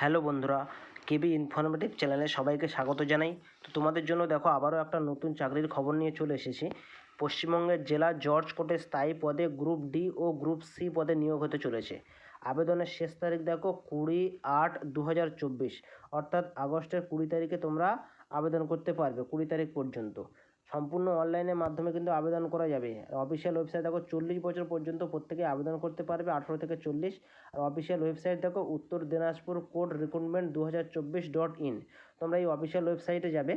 Hello বন্ধুরা, কেবি informative চ্যানেলে সবাইকে স্বাগত জানাই। তো তোমাদের জন্য দেখো আবারও একটা নতুন চাকরির খবর নিয়ে চলে এসেছি। পশ্চিমবঙ্গের জেলা জর্জ কোর্টে স্থায়ী পদে গ্রুপ ডি ও গ্রুপ সি পদে নিয়োগ হতে চলেছে। আবেদনের শেষ তারিখ দেখো কুড়ি আট দু অর্থাৎ আগস্টের কুড়ি তারিখে তোমরা আবেদন করতে পারবে, কুড়ি তারিখ পর্যন্ত। সম্পূর্ণ অনলাইনের মাধ্যমে কিন্তু আবেদন করা যাবে। অফিসিয়াল ওয়েবসাইট দেখো, চল্লিশ বছর পর্যন্ত প্রত্যেকে আবেদন করতে পারবে, আঠেরো থেকে চল্লিশ। আর অফিসিয়াল ওয়েবসাইট দেখো, উত্তর দিনাজপুর কোড রিক্রুটমেন্ট দু হাজার চব্বিশ ডট ইন। তোমরা এই অফিসিয়াল ওয়েবসাইটে যাবে।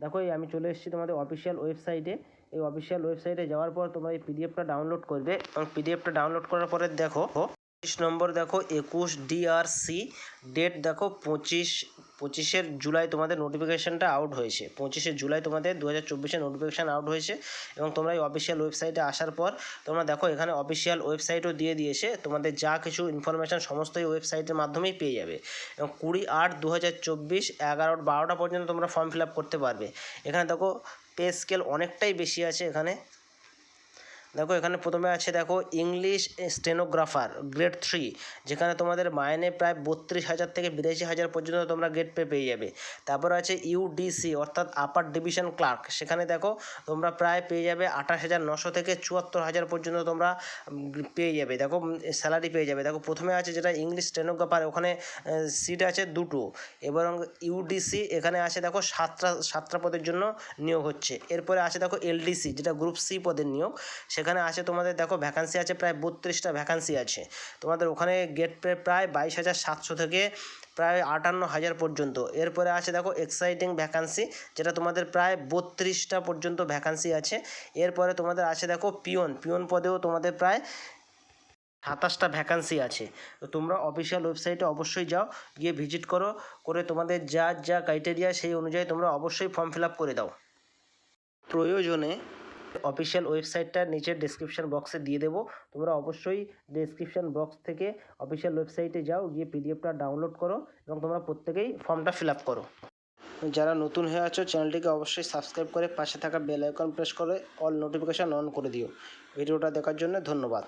দেখো, এই আমি চলে এসেছি তোমাদের অফিসিয়াল ওয়েবসাইটে। এই অফিসিয়াল ওয়েবসাইটে যাওয়ার পর তোমরা এই পিডিএফটা ডাউনলোড করবে। এবং পিডিএফটা ডাউনলোড করার পরে দেখো পঁচিশ নম্বর দেখো, একুশ ডিআরসি ডেট দেখো, পঁচিশ পঁচিশে জুলাই তোমাদের নোটিফিকেশানটা আউট হয়েছে। পঁচিশে জুলাই তোমাদের দু হাজার চব্বিশে নোটিফিকেশান আউট হয়েছে এবং তোমরা এই অফিসিয়াল ওয়েবসাইটে আসার পর তোমরা দেখো এখানে অফিসিয়াল ওয়েবসাইটও দিয়ে দিয়েছে। তোমাদের যা কিছু ইনফরমেশান সমস্ত এই ওয়েবসাইটের মাধ্যমেই পেয়ে যাবে। এবং কুড়ি আট দু হাজার চব্বিশ এগারো বারোটা পর্যন্ত তোমরা ফর্ম ফিল আপ করতে পারবে। এখানে দেখো পে স্কেল অনেকটাই বেশি আছে এখানে। দেখো, এখানে প্রথমে আছে, দেখো ইংলিশ স্টেনোগ্রাফার গ্রেড থ্রি যেখানে তোমাদের মাইনে প্রায় বত্রিশ হাজার থেকে বিরাশি হাজার পর্যন্ত তোমরা গেট পে পেয়ে যাবে। তারপর আছে ইউডিসি অর্থাৎ আপার ডিভিশন ক্লার্ক সেখানে দেখো, তোমরা প্রায় পেয়ে যাবে আঠাশ হাজার নশো থেকে চুয়াত্তর হাজার পর্যন্ত তোমরা পেয়ে যাবে, দেখো স্যালারি পেয়ে যাবে। দেখো, প্রথমে আছে যেটা ইংলিশ স্টেনোগ্রাফার ওখানে সিট আছে দুটো, এবং ইউডিসি এখানে আছে, দেখো, সাতটা সাতটা পদের জন্য নিয়োগ হচ্ছে। এরপরে আছে, দেখো এলডিসি যেটা গ্রুপ সি পদের নিয়োগ, সেখানে আছে তোমাদের দেখো ভ্যাকান্সি আছে প্রায় বত্রিশটা ভ্যাকান্সি আছে। তোমাদের ওখানে গেট পে প্রায় বাইশ হাজার সাতশো থেকে প্রায় আটান্ন হাজার পর্যন্ত। এরপরে আছে দেখো এক্সাইটিং ভ্যাকান্সি যেটা তোমাদের প্রায় বত্রিশটা পর্যন্ত ভ্যাকান্সি আছে। এরপরে তোমাদের আছে দেখো পিওন পিওন পদেও তোমাদের প্রায় সাতাশটা ভ্যাকান্সি আছে। তো তোমরা অফিসিয়াল ওয়েবসাইটে অবশ্যই যাও, গিয়ে ভিজিট করো, করে তোমাদের যা যা ক্রাইটেরিয়া সেই অনুযায়ী তোমরা অবশ্যই ফর্ম ফিল আপ করে দাও। প্রয়োজনে অফিসিয়াল ওয়েবসাইটটা নিচের ডিসক্রিপশান বক্সে দিয়ে দেবো। তোমরা অবশ্যই ডিসক্রিপশান বক্স থেকে অফিসিয়াল ওয়েবসাইটে যাও, গিয়ে পিডিএফটা ডাউনলোড করো এবং তোমরা প্রত্যেকেই ফর্মটা ফিল আপ করো। যারা নতুন হয়ে আছো, চ্যানেলটিকে অবশ্যই সাবস্ক্রাইব করে পাশে থাকা বেল আইকন প্রেস করে অল নোটিফিকেশান অন করে দিও। ভিডিওটা দেখার জন্য ধন্যবাদ।